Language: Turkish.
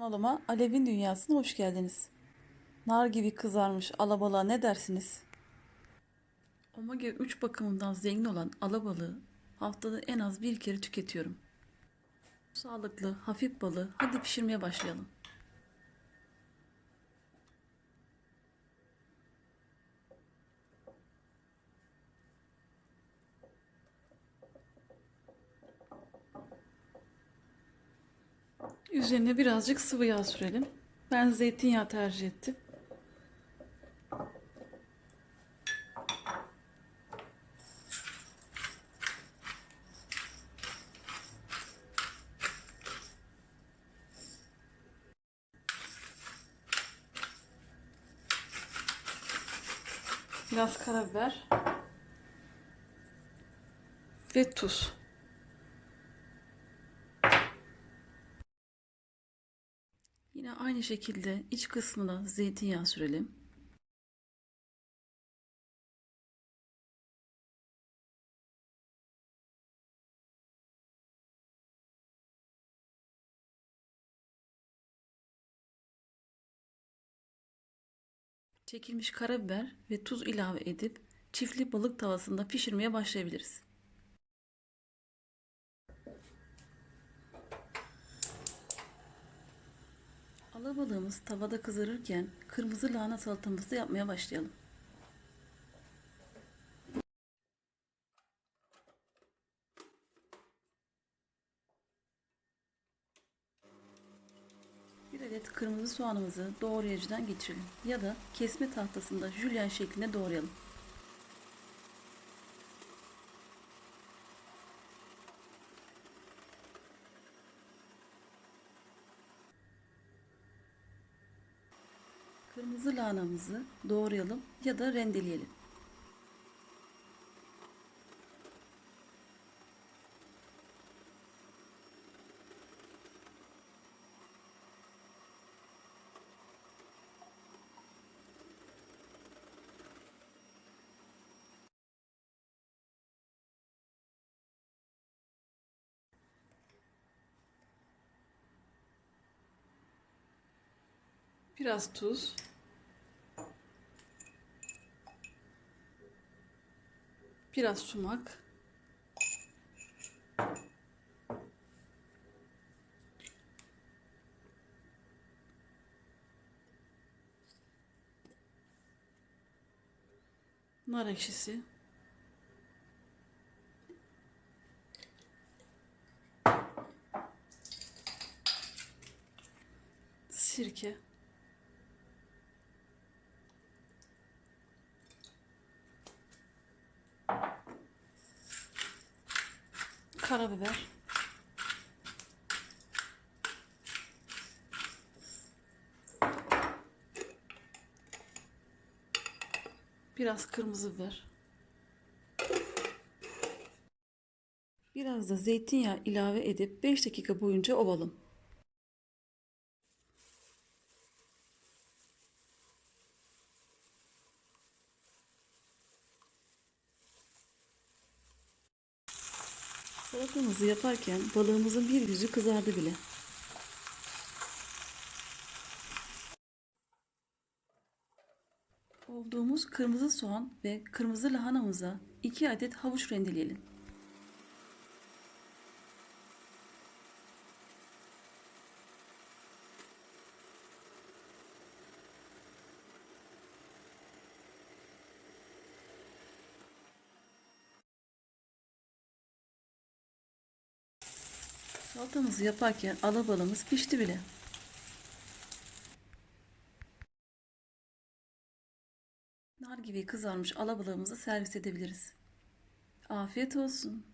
Kanalıma Alev'in Dünyası'na hoş geldiniz. Nar gibi kızarmış alabalığa ne dersiniz? Omega 3 bakımından zengin olan alabalığı haftada en az bir kere tüketiyorum. Sağlıklı, hafif balığı hadi pişirmeye başlayalım. Üzerine birazcık sıvı yağ sürelim. Ben zeytinyağı tercih ettim. Biraz karabiber ve tuz. Yine aynı şekilde iç kısmına zeytinyağı sürelim. Çekilmiş karabiber ve tuz ilave edip çiftli balık tavasında pişirmeye başlayabiliriz. Alabalığımız tavada kızarırken kırmızı lahana salatamızı yapmaya başlayalım. Bir adet kırmızı soğanımızı doğrayıcıdan geçirelim ya da kesme tahtasında jülyen şeklinde doğrayalım. Kırmızı lahanamızı doğrayalım ya da rendeleyelim. Biraz tuz. Biraz sumak. Nar ekşisi. Sirke. Karabiber. Biraz kırmızı biber. Biraz da zeytinyağı ilave edip 5 dakika boyunca ovalım. Salatamızı yaparken balığımızın bir yüzü kızardı bile. Olduğumuz kırmızı soğan ve kırmızı lahanamıza 2 adet havuç rendeleyelim. Salatamızı yaparken alabalığımız pişti bile. Nar gibi kızarmış alabalığımızı servis edebiliriz. Afiyet olsun.